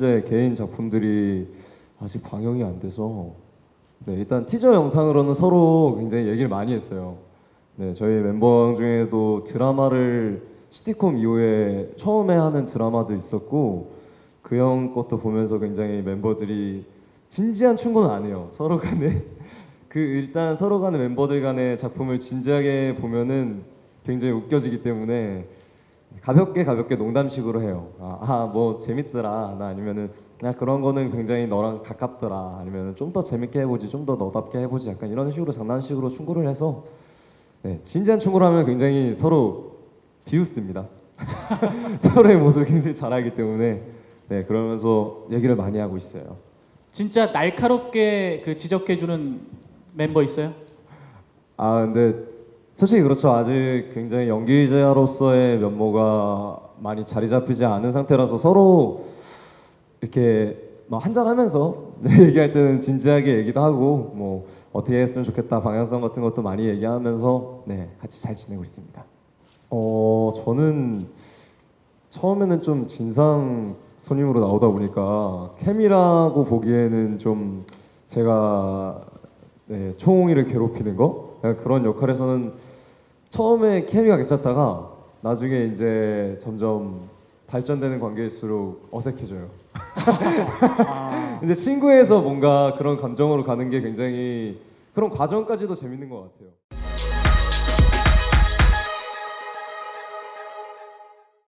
멤버들의 개인 작품들이 아직 방영이 안 돼서 네, 일단 티저 영상으로는 서로 굉장히 얘기를 많이 했어요. 네, 저희 멤버 중에도 드라마를 시티콤 이후에 처음에 하는 드라마도 있었고 그 형 것도 보면서 굉장히 멤버들이 진지한 충고는 안 해요. 서로 간에 그 일단 서로 간의 멤버들 간의 작품을 진지하게 보면은 굉장히 웃겨지기 때문에 가볍게 가볍게 농담식으로 해요. 아 뭐 재밌더라. 나 아니면은 야 그런 거는 굉장히 너랑 가깝더라. 아니면은 좀 더 재밌게 해보지, 좀 더 너답게 해보지. 약간 이런 식으로 장난식으로 충고를 해서 네, 진지한 충고를 하면 굉장히 서로 비웃습니다. 서로의 모습을 굉장히 잘 알기 때문에 네 그러면서 얘기를 많이 하고 있어요. 진짜 날카롭게 그 지적해주는 멤버 있어요? 아 근데 솔직히 그렇죠 아직 굉장히 연기자로서의 면모가 많이 자리 잡히지 않은 상태라서 서로 이렇게 막 한잔하면서 네, 얘기할 때는 진지하게 얘기도 하고 뭐 어떻게 했으면 좋겠다 방향성 같은 것도 많이 얘기하면서 네 같이 잘 지내고 있습니다. 어 저는 처음에는 좀 진상 손님으로 나오다 보니까 캠이라고 보기에는 좀 제가 네, 총이를 괴롭히는 거 그런 역할에서는 처음에 케미가 괜찮다가 나중에 이제 점점 발전되는 관계일수록 어색해져요. 아, 근데 친구에서 뭔가 그런 감정으로 가는 게 굉장히 그런 과정까지도 재밌는 것 같아요.